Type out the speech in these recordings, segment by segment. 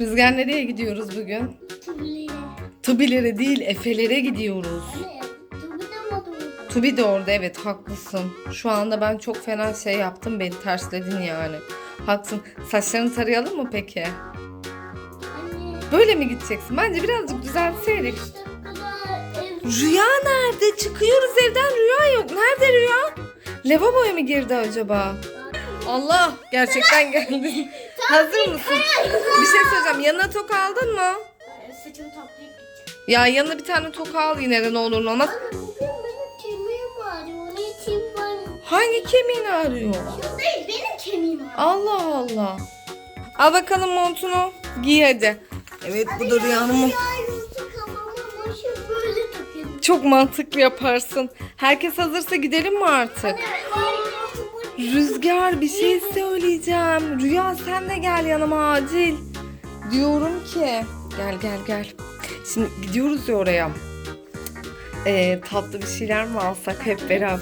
Rüzgar nereye gidiyoruz bugün? Tübülere. Tubilere değil Efelere gidiyoruz. Ne? Tübüde mi doğru? Tubi de orada evet haklısın. Şu anda ben çok fena şey yaptım beni tersledin yani. Haklısın. Saçlarını tarayalım mı peki? Anne. Böyle mi gideceksin? Bence birazcık düzeltseydik. Rüya nerede? Çıkıyoruz evden rüya yok. Nerede rüya? Lavaboya mı girdi acaba? Allah gerçekten geldin. Hazır mısın? Bir şey söyleyeceğim. Yanına toka aldın mı? Saçımı toplayıp gideceğim. Ya yanına bir tane toka al yine de ne olur ne olmaz. Anne bugün benim kemiğim ağrıyor. Hangi kemiğini arıyor? Şu değil benim kemiğim ağrıyor. Allah Allah. Al bakalım montunu. Giy hadi. Evet bu da rüyanın. Çok mantıklı yaparsın. Herkes hazırsa gidelim mi artık? Rüzgar bir şey söyleyeceğim. Rüya sen de gel yanıma acil. Diyorum ki gel gel gel. Şimdi gidiyoruz ya oraya. Ee, tatlı bir şeyler mi alsak hep beraber?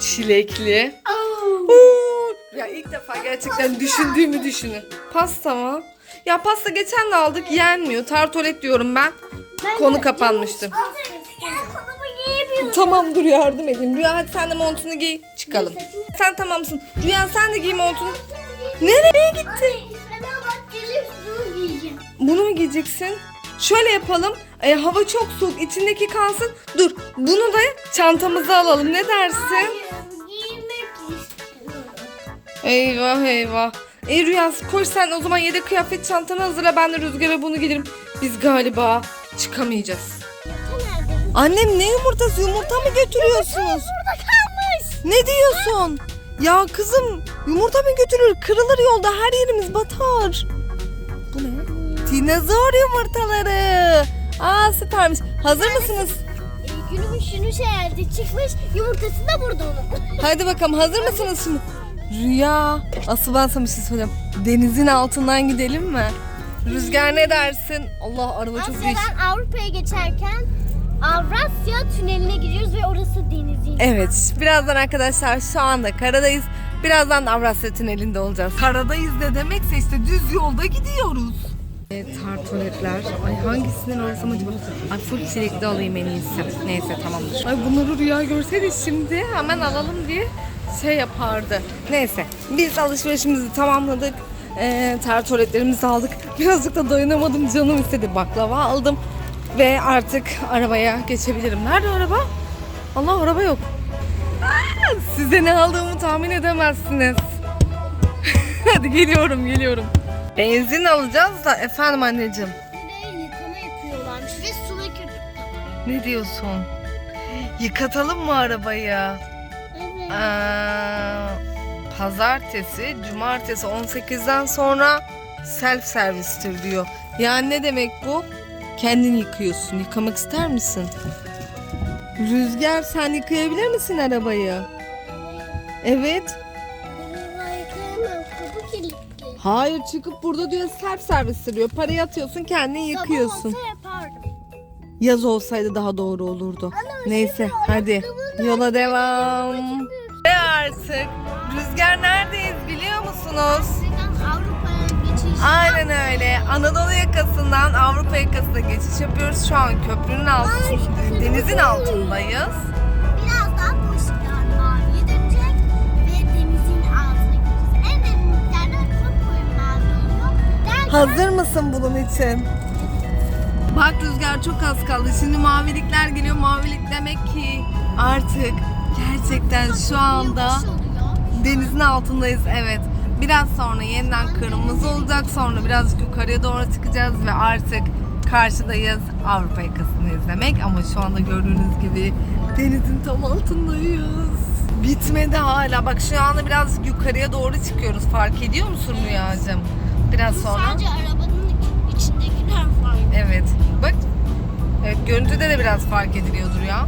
Çilekli. Oo, ya ilk defa gerçekten düşündüğümü düşünün. Pasta mı? Ya pasta geçen de aldık yenmiyor. Tartolet diyorum ben. Konu kapanmıştı. Kolumu giyemiyorum. Tamam dur yardım edeyim. Rüya hadi sen de montunu giy. Çıkalım. Sen tamamsın. Rüya sen de giy montunu. Nereye gittin? Sana bak gelip bunu giyeceğim. Bunu mu giyeceksin? Şöyle yapalım. E, hava çok soğuk. içindeki kalsın. Dur. Bunu da çantamıza alalım. Ne dersin? Hayır, giymek istiyorum. Eyvah eyvah. Ey Rüya koş sen o zaman yedek kıyafet çantanı hazırla. Ben de Rüzgar'a bunu giderim. Biz galiba çıkamayacağız. Nerede? Annem ne yumurtası? Yumurta mı götürüyorsunuz? Burada kalmış. Ne diyorsun? Ya kızım yumurta mı götürür? Kırılır yolda her yerimiz batar. Bu ne? Dinozor yumurtaları. Aa süpermiş. Hazır mısınız? Ee, günümüz şunu şeylerde çıkmış. Yumurtası da burada onun. Hadi bakalım hazır mısınız şimdi? Rüya. Asıl ben sana bir şey söyleyeyim. Denizin altından gidelim mi? Rüzgar ne dersin? Allah araba çok. Asya'dan Avrupa'ya geçerken Avrasya tüneline giriyoruz ve orası denizin. Evet, birazdan arkadaşlar şu anda karadayız. Birazdan Avrasya Tüneli'nde olacağız. Karadayız ne demekse işte düz yolda gidiyoruz. Evet, tartoletler. Ay hangisinden alsam acaba? Ay full çilekli alayım en iyisi. Neyse tamamdır. Ay bunları rüya görseydi şimdi hemen alalım diye şey yapardı. Neyse biz alışverişimizi tamamladık. Ee, tartoletlerimizi aldık. Birazcık da dayanamadım canım istedi. Baklava aldım. Ve artık arabaya geçebilirim. Nerede araba? Allah araba yok. Aa, Size ne aldığımı tahmin edemezsiniz. Hadi geliyorum geliyorum. Benzin alacağız da efendim anneciğim. Buraya yıkama yapıyorlarmış ve su ve köpük. Ne diyorsun? Yıkatalım mı arabayı? Evet. Aa, pazartesi, cumartesi 18'den sonra self servistir diyor. Yani ne demek bu? Kendin yıkıyorsun. Yıkamak ister misin? Rüzgar sen yıkayabilir misin arabayı? Evet. Kapı kilitli. Hayır çıkıp burada diyor self servistir diyor. Parayı atıyorsun kendin yıkıyorsun. Sabah olsa yapardım. Yaz olsaydı daha doğru olurdu. Neyse hadi yola devam. Ve artık Rüzgar neredeyiz biliyor musunuz? Aynen öyle. Anadolu yakasından Avrupa yakasına geçiş yapıyoruz. Şu an köprünün altında, denizin altındayız. Birazdan bu ışıklar maviye dönecek ve denizin altına gideceğiz. En derinliklerden çok koyu mavi oluyor. Derken Hazır mısın bunun için? Bak Rüzgar çok az kaldı. Şimdi mavilikler geliyor. Mavilik demek ki artık gerçekten şu anda denizin altındayız. Evet. Biraz sonra yeniden kırmızı olacak. Sonra birazcık yukarıya doğru çıkacağız ve artık karşıdayız. Avrupa yakasındayız demek. Ama şu anda gördüğünüz gibi denizin tam altındayız. Bitmedi hala. Bak şu anda biraz yukarıya doğru çıkıyoruz. Fark ediyor musun Rüyacığım? Biraz sonra. Sadece arabanın içindekiler var. Evet. Bak. Evet görüntüde de biraz fark ediliyordur ya.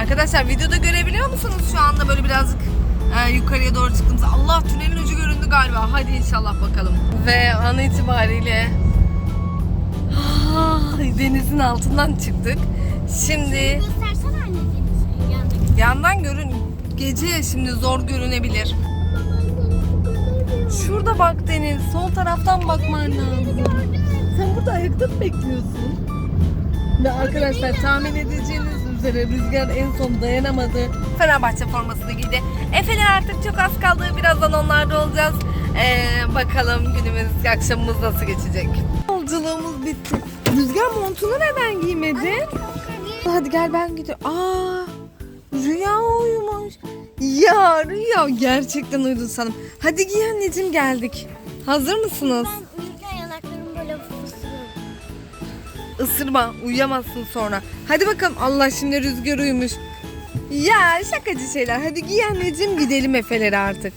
Arkadaşlar videoda görebiliyor musunuz şu anda böyle birazcık e, yukarıya doğru çıktığımız. Allah tünelin ucu göründü galiba. Hadi inşallah bakalım. Ve an itibariyle ah, denizin altından çıktık. Şimdi Göstersene anne denizi. Yandaki. yandan görün gece şimdi zor görünebilir. Şurada bak deniz. Sol taraftan bakman lazım. Gördüm. Ayakta mı bekliyorsun? Ve arkadaşlar tahmin edeceğiniz üzere Rüzgar en son dayanamadı. Fenerbahçe formasını giydi. Efeler artık çok az kaldı. Birazdan onlarda olacağız. Ee, bakalım günümüz, akşamımız nasıl geçecek. Yolculuğumuz bitti. Rüzgar montunu neden giymedi? Hadi gel ben gidiyorum. Aa, Rüya uyumuş. Ya Rüya gerçekten uyudun sanırım. Hadi giy anneciğim geldik. Hazır mısınız? Ben Isırma uyuyamazsın sonra. Hadi bakalım Allah şimdi Rüzgar uyumuş. Ya şakacı şeyler. Hadi giy anneciğim gidelim Efeleri artık.